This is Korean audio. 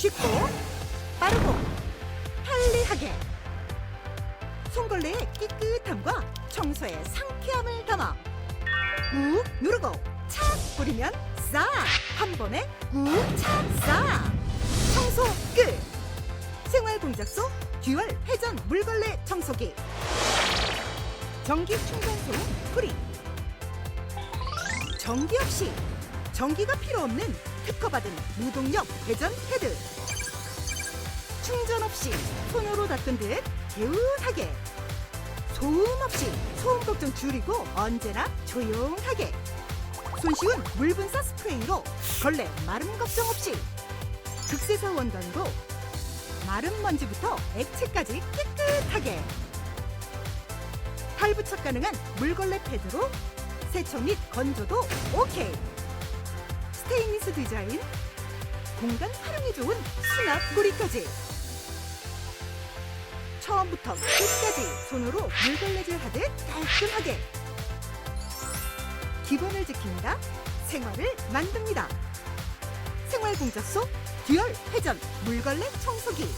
쉽고 빠르고 편리하게. 손걸레의 깨끗함과 청소의 상쾌함을 담아 꾹 누르고 착 뿌리면 싹 한 번에 꾹 착 싹 청소 끝. 생활공작소 듀얼 회전 물걸레 청소기. 전기 충전소 프리. 전기 없이 전기가 필요 없는 특허받은 무동력 회전 헤드. 충전 없이 손으로 닦은 듯 개운하게. 소음 없이 소음 걱정 줄이고 언제나 조용하게. 손쉬운 물 분사 스프레이로 걸레 마름 걱정 없이. 극세사 원단으로 마른 먼지부터 액체까지 깨끗하게. 탈부착 가능한 물걸레 패드로 세척 및 건조도 오케이 스테인리스 디자인 공간 활용이 좋은 수납 고리까지. 처음부터 끝까지 손으로 물걸레질 하듯 깔끔하게. 기본을 지킵니다 생활을 만듭니다. 생활공작소 듀얼 회전 물걸레 청소기